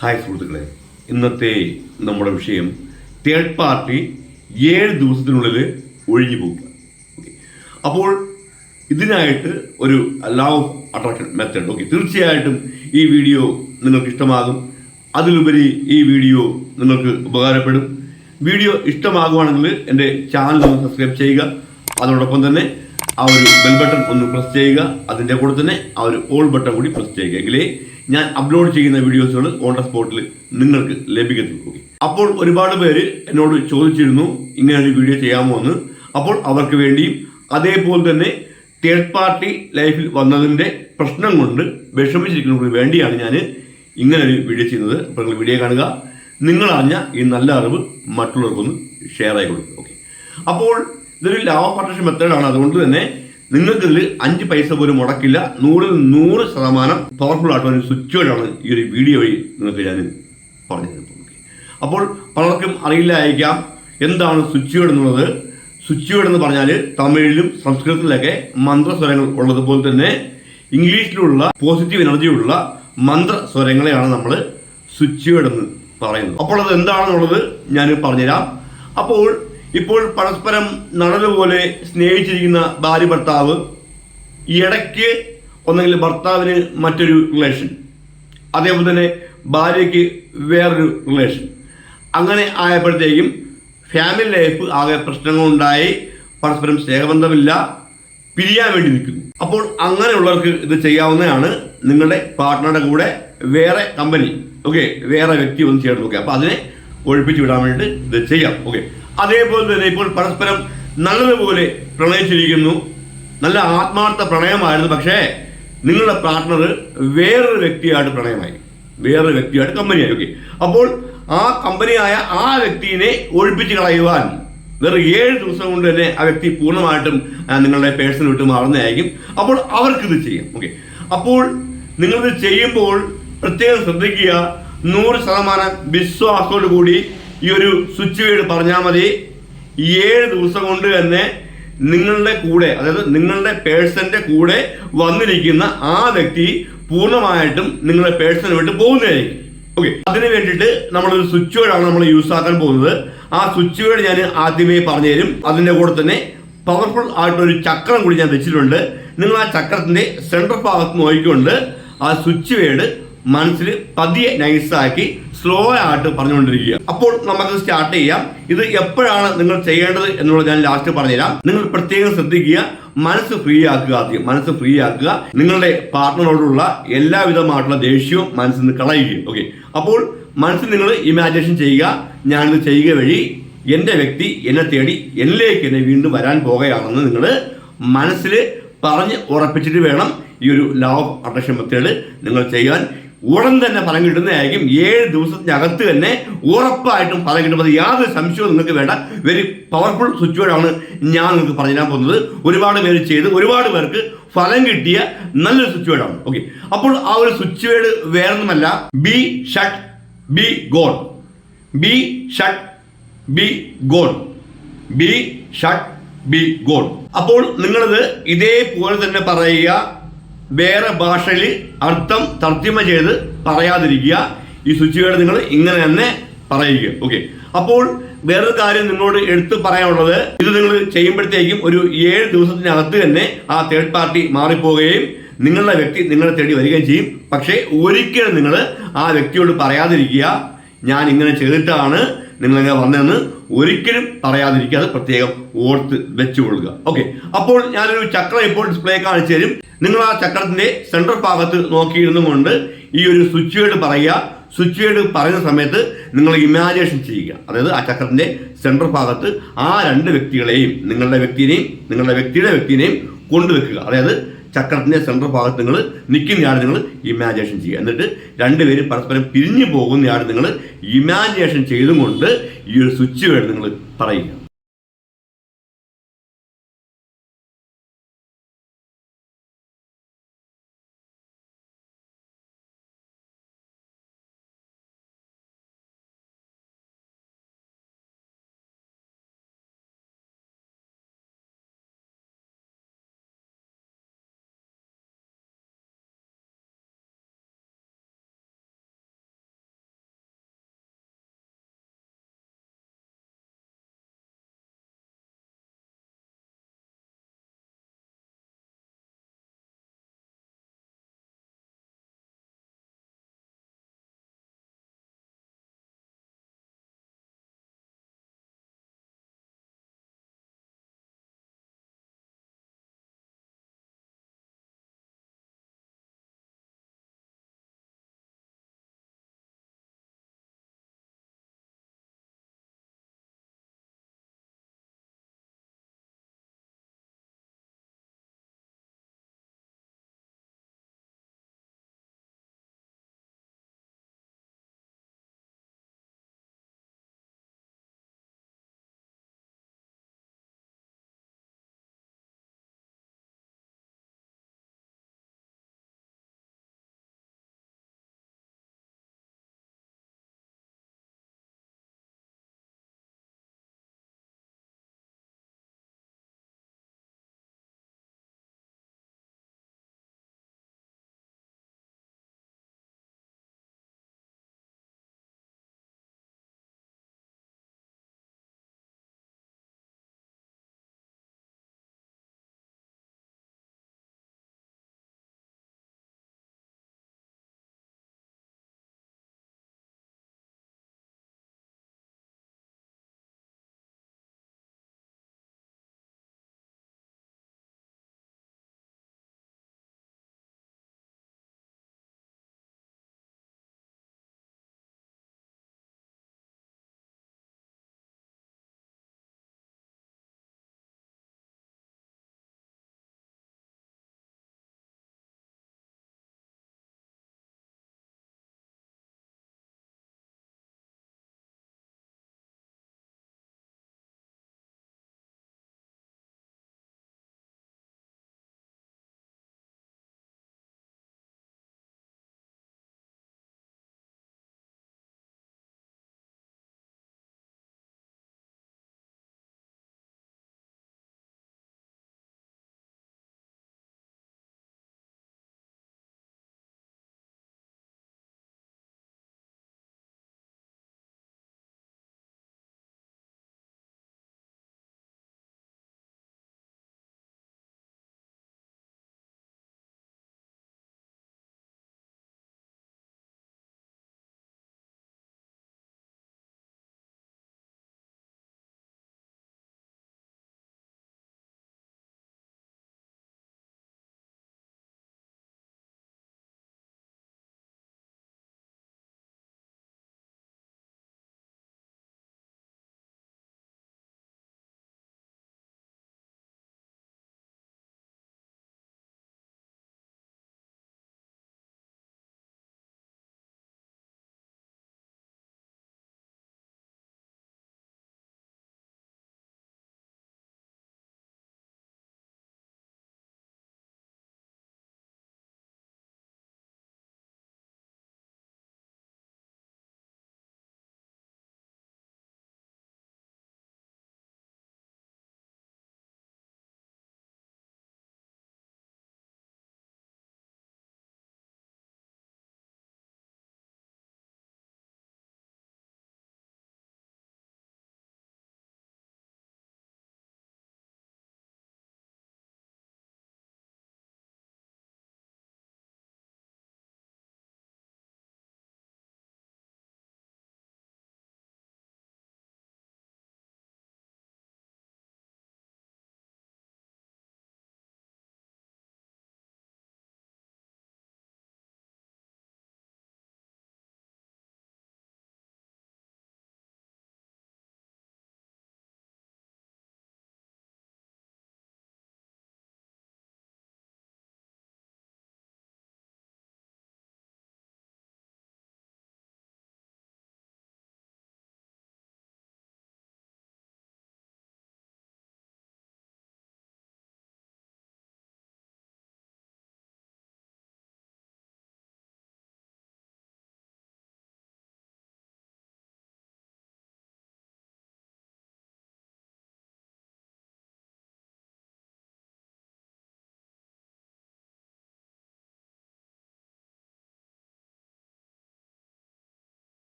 Hi സുഹൃത്തുക്കളെ. ഇന്നത്തെ നമ്മുടെ വിഷയം തേർഡ് പാർട്ടി ഏഴ് ദിവസത്തിനുള്ളിൽ ഒഴിഞ്ഞു പോകുക. ഓക്കെ അപ്പോൾ ഇതിനായിട്ട് ഒരു law of attraction method okay തീർച്ചയായിട്ടും ഈ വീഡിയോ നിങ്ങൾക്ക് ഇഷ്ടമാകും. അതിലുപരി ഈ വീഡിയോ നിങ്ങൾക്ക് ഉപകാരപ്പെടും. വീഡിയോ ഇഷ്ടമാകുവാണെങ്കിൽ എന്റെ ചാനൽ ഒന്ന് സബ്സ്ക്രൈബ് ചെയ്യുക. അതോടൊപ്പം തന്നെ ആ ഒരു ബെൽ ബട്ടൺ ഒന്ന് പ്രസ് ചെയ്യുക. അതിന്റെ കൂടെ തന്നെ ആ ഒരു ഓൾ ബട്ടൺ കൂടി പ്രസ് ചെയ്യുക. എങ്കിലേ ഞാൻ അപ്ലോഡ് ചെയ്യുന്ന വീഡിയോസുകൾ ഓൺ ദ സ്പോട്ടിൽ നിങ്ങൾക്ക് ലഭിക്കുന്നു അപ്പോൾ ഒരുപാട് പേര് എന്നോട് ചോദിച്ചിരുന്നു ഇങ്ങനെ ഒരു വീഡിയോ ചെയ്യാമോ എന്ന്. അപ്പോൾ അവർക്ക് വേണ്ടിയും അതേപോലെ തന്നെ തേർഡ് പാർട്ടി ലൈഫിൽ വന്നതിന്റെ പ്രശ്നം കൊണ്ട് വിഷമിച്ചിരിക്കുന്നവർക്ക് വേണ്ടിയാണ് ഞാൻ ഇങ്ങനെ ഒരു വീഡിയോ ചെയ്യുന്നത്. അപ്പോൾ നിങ്ങൾ വീഡിയോ കാണുക. നിങ്ങൾ അറിഞ്ഞ ഈ നല്ല അറിവ് മറ്റുള്ളവർക്കൊന്ന് ഷെയർ ആയി കൊടുക്കും ഓക്കെ അപ്പോൾ ഇതൊരു ലാഭ പാർട്ണർഷിപ്പ് മെത്തേഡാണ് അതുകൊണ്ട് തന്നെ നിങ്ങൾക്ക് ഇതിൽ അഞ്ച് പൈസ പോലും മുടക്കില്ല. നൂറിൽ നൂറ് ശതമാനം പവർഫുൾ ആയിട്ടുള്ള ഒരു സ്വിച്ച് വഴിയാണ് ഈ ഒരു വീഡിയോ വഴി നിങ്ങൾക്ക് ഞാൻ പറഞ്ഞു തരുന്നത് അപ്പോൾ പലർക്കും അറിയില്ല അയക്കാം എന്താണ് സ്വിച്ച് വേഡ് എന്നുള്ളത്. സ്വിച്ച് വേഡ് എന്ന് പറഞ്ഞാൽ തമിഴിലും സംസ്കൃതത്തിലൊക്കെ മന്ത്രസ്വരങ്ങൾ ഉള്ളതുപോലെ തന്നെ ഇംഗ്ലീഷിലുള്ള പോസിറ്റീവ് എനർജിയുള്ള മന്ത്രസ്വരങ്ങളെയാണ് നമ്മൾ സ്വിച്ച് വേഡ് എന്ന് പറയുന്നത്. അപ്പോൾ അത് എന്താണെന്നുള്ളത് ഞാൻ പറഞ്ഞുതരാം. അപ്പോൾ ഇപ്പോൾ പരസ്പരം നടനുപോലെ സ്നേഹിച്ചിരിക്കുന്ന ഭാര്യ ഭർത്താവ് ഇടയ്ക്ക് ഒന്നെങ്കിൽ ഭർത്താവിന് മറ്റൊരു റിലേഷൻ അതേപോലെ തന്നെ ഭാര്യയ്ക്ക് വേറൊരു റിലേഷൻ അങ്ങനെ ആയപ്പോഴത്തേക്കും ഫാമിലി ലൈഫ് ആകെ പ്രശ്നങ്ങളുണ്ടായി പരസ്പരം സ്നേഹബന്ധമില്ല പിരിയാൻ വേണ്ടി നിൽക്കുന്നു. അപ്പോൾ അങ്ങനെയുള്ളവർക്ക് ഇത് ചെയ്യാവുന്നതാണ് നിങ്ങളുടെ പാർട്ട്ണറുടെ കൂടെ വേറെ കമ്പനി ഓക്കെ വേറെ വ്യക്തി ഒന്ന് ചേർന്ന് നോക്കുക. അപ്പോൾ അതിനെ ഒഴിപ്പിച്ച് വിടാൻ വേണ്ടിയിട്ട് ഇത് ചെയ്യാം ഓക്കെ അതേപോലെ തന്നെ ഇപ്പോൾ പരസ്പരം നല്ലതുപോലെ പ്രണയിച്ചിരിക്കുന്നു. നല്ല ആത്മാർത്ഥ പ്രണയമായിരുന്നു. പക്ഷേ നിങ്ങളുടെ പാർട്ട്ണർ വേറൊരു വ്യക്തിയായിട്ട് പ്രണയമായി. വേറൊരു വ്യക്തിയായിട്ട് കമ്പനിയായി. ഓക്കെ അപ്പോൾ ആ കമ്പനിയായ ആ വ്യക്തിയെ ഒഴിപ്പിച്ച് കളയുവാൻ വെറും ഏഴ് ദിവസം കൊണ്ട് തന്നെ ആ വ്യക്തി പൂർണമായിട്ടും നിങ്ങളുടെ പേഴ്സൺ വിട്ട് മാറുന്നതായിരിക്കും. അപ്പോൾ അവർക്കിത് ചെയ്യാം. ഓക്കെ അപ്പോൾ നിങ്ങളിത് ചെയ്യുമ്പോൾ പ്രത്യേകം ശ്രദ്ധിക്കുക. നൂറ് ശതമാനം വിശ്വാസത്തോടു കൂടി ഈ ഒരു സ്വിച്ച് വേർഡ് പറഞ്ഞാൽ മതി ഏഴ് ദിവസം കൊണ്ട് തന്നെ നിങ്ങളുടെ കൂടെ അതായത് നിങ്ങളുടെ പേഴ്സന്റെ കൂടെ വന്നിരിക്കുന്ന ആ വ്യക്തി പൂർണമായിട്ടും നിങ്ങളുടെ പേഴ്സണൽ വിട്ട് പോകുന്നതായിരിക്കും. ഓക്കെ അതിന് വേണ്ടിയിട്ട് നമ്മളൊരു സ്വിച്ച് വേർഡാണ് നമ്മൾ യൂസ് ആക്കാൻ പോകുന്നത്. ആ സ്വിച്ച് വേർഡ് ഞാൻ ആദ്യമേ പറഞ്ഞു തരും അതിന്റെ കൂടെ തന്നെ പവർഫുൾ ആയിട്ടൊരു ചക്രം കൂടി ഞാൻ വെച്ചിട്ടുണ്ട്. നിങ്ങൾ ആ ചക്രത്തിന്റെ സെൻട്രൽ ഭാഗത്ത് നോക്കിക്കൊണ്ട് ആ സ്വിച്ച് വേർഡ് മനസ്സിൽ പതിയെ നൈസാക്കി സ്ലോ ആയിട്ട് പറഞ്ഞുകൊണ്ടിരിക്കുക. അപ്പോൾ നമുക്ക് സ്റ്റാർട്ട് ചെയ്യാം. ഇത് എപ്പോഴാണ് നിങ്ങൾ ചെയ്യേണ്ടത് എന്നുള്ളത് ഞാൻ ലാസ്റ്റ് പറഞ്ഞുതരാം. നിങ്ങൾ പ്രത്യേകം ശ്രദ്ധിക്കുക. മനസ്സ് ഫ്രീ ആക്കുക ആദ്യം. മനസ്സ് ഫ്രീ ആക്കുക നിങ്ങളുടെ പാർട്ട്ണറോടുള്ള എല്ലാവിധമായിട്ടുള്ള ദേഷ്യവും മനസ്സിൽ നിന്ന് കളയുകയും. ഓക്കെ അപ്പോൾ മനസ്സിൽ നിങ്ങൾ ഇമാജിനേഷൻ ചെയ്യുക. ഞാനിത് ചെയ്യുക വഴി എന്റെ വ്യക്തി എന്നെ തേടി എന്നിലേക്ക് എന്നെ വീണ്ടും വരാൻ പോകുകയാണെന്ന് നിങ്ങൾ മനസ്സിൽ പറഞ്ഞ് ഉറപ്പിച്ചിട്ട് വേണം ഈ ഒരു ലോ ഓഫ് അട്രാക്ഷൻ മെത്തേഡ് നിങ്ങൾ ചെയ്യാൻ. ഉടൻ തന്നെ ഫലം കിട്ടുന്നതായിരിക്കും. ഏഴ് ദിവസത്തിനകത്ത് തന്നെ ഉറപ്പായിട്ടും ഫലം കിട്ടുന്നത് യാതൊരു സംശയവും നിങ്ങൾക്ക് വേണ്ട. വെരി പവർഫുൾ സ്വിച്ച് ആണ് ഞാൻ നിങ്ങൾക്ക് പറഞ്ഞു തരാൻ പോകുന്നത്. ഒരുപാട് പേര് ചെയ്ത്. ഒരുപാട് പേർക്ക് ഫലം കിട്ടിയ നല്ലൊരു സ്വിച്ച് വേർഡാണ് ഓക്കെ അപ്പോൾ ആ ഒരു സ്വിച്ച് വേറൊന്നുമല്ല. Be shut be goal be shut be goal be shut be goal അപ്പോൾ നിങ്ങളത് ഇതേപോലെ തന്നെ പറയുക. വേറെ ഭാഷയിൽ അർത്ഥം തർജമ ചെയ്ത് പറയാതിരിക്കുക. ഈ സ്വിച്ച് നിങ്ങൾ ഇങ്ങനെ തന്നെ പറയുക. ഓക്കെ അപ്പോൾ വേറൊരു കാര്യം നിങ്ങളോട് എടുത്തു പറയാനുള്ളത് ഇത് നിങ്ങൾ ചെയ്യുമ്പോഴത്തേക്കും ഒരു ഏഴ് ദിവസത്തിനകത്ത് തന്നെ ആ തേർഡ് പാർട്ടി മാറിപ്പോവുകയും നിങ്ങളുടെ വ്യക്തി നിങ്ങളെ തേടി വരികയും ചെയ്യും. പക്ഷേ ഒരിക്കലും നിങ്ങൾ ആ വ്യക്തിയോട് പറയാതിരിക്കുക. ഞാൻ ഇങ്ങനെ ചെയ്തിട്ടാണ് നിങ്ങൾ ഇങ്ങനെ വന്നതെന്ന് ഒരിക്കലും പറയാതിരിക്കുക അത് പ്രത്യേകം ഓർത്ത് വെച്ചുകൊള്ളുക. ഓക്കെ അപ്പോൾ ഞാനൊരു ചക്രം ഇപ്പോൾ ഡിസ്പ്ലേ കാണിച്ചു തരും. നിങ്ങൾ ആ ചക്രത്തിന്റെ സെൻട്രൽ ഭാഗത്ത് നോക്കിയിരുന്നു കൊണ്ട് ഈ ഒരു സ്വിച്ച് വേർഡ് പറയുക. സ്വിച്ച് വേർഡ് പറയുന്ന സമയത്ത് നിങ്ങൾ ഇമാജിനേഷൻ ചെയ്യുക. അതായത് ആ ചക്രത്തിന്റെ സെൻട്രൽ ഭാഗത്ത് ആ രണ്ട് വ്യക്തികളെയും നിങ്ങളുടെ വ്യക്തിനെയും നിങ്ങളുടെ വ്യക്തിയുടെ വ്യക്തിയെയും കൊണ്ടുവെക്കുക. അതായത് ചക്രത്തിന്റെ സെൻട്രൽ ഭാഗത്ത് നിങ്ങൾ നിൽക്കുന്നയാൾ നിങ്ങൾ ഇമാജിനേഷൻ ചെയ്യുക. എന്നിട്ട് രണ്ടുപേരും പരസ്പരം പിരിഞ്ഞു പോകുന്നയാൾ നിങ്ങൾ ഇമാജിനേഷൻ ചെയ്തുകൊണ്ട് ഈ ഒരു സ്വിച്ച് വേണം നിങ്ങൾ പറയുക.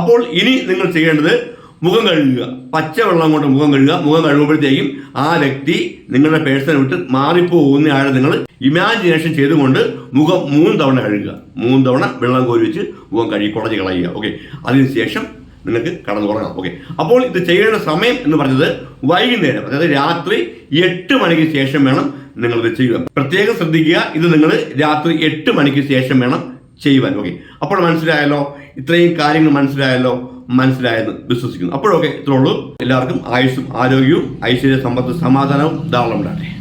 അപ്പോൾ ഇനി നിങ്ങൾ ചെയ്യേണ്ടത് മുഖം കഴുകുക. പച്ചവെള്ളം കൊണ്ട് മുഖം കഴുകുക. മുഖം കഴുകുമ്പോഴത്തേക്കും ആ വ്യക്തി നിങ്ങളുടെ പേഴ്സണെ വിട്ട് മാറിപ്പോകുന്ന ആളെ നിങ്ങൾ ഇമാജിനേഷൻ ചെയ്തുകൊണ്ട് മുഖം മൂന്ന് തവണ കഴുകുക. മൂന്ന് തവണ വെള്ളം കോരി വെച്ച് മുഖം കഴുകി കുടഞ്ഞ് കളയുക. ഓക്കെ അതിനുശേഷം നിങ്ങൾക്ക് കടന്നു തുടങ്ങാം ഓക്കെ അപ്പോൾ ഇത് ചെയ്യേണ്ട സമയം എന്ന് പറഞ്ഞത് വൈകുന്നേരം. അതായത് രാത്രി എട്ട് മണിക്ക് ശേഷം വേണം നിങ്ങൾ ഇത് ചെയ്യുക പ്രത്യേകം ശ്രദ്ധിക്കുക. ഇത് നിങ്ങൾ രാത്രി എട്ട് മണിക്ക് ശേഷം വേണം ചെയ്യുവാൻ. ഓക്കെ അപ്പോൾ മനസ്സിലായല്ലോ? ഇത്രയും കാര്യങ്ങൾ മനസ്സിലായല്ലോ? മനസ്സിലായെന്ന് വിശ്വസിക്കുന്നു. അപ്പോഴൊക്കെ ഇത്രയുള്ളൂ എല്ലാവർക്കും ആയുസ്സും ആരോഗ്യവും ഐശ്വര്യ സമ്പത്ത് സമാധാനവും ധാരാളം ഉണ്ടാകട്ടെ.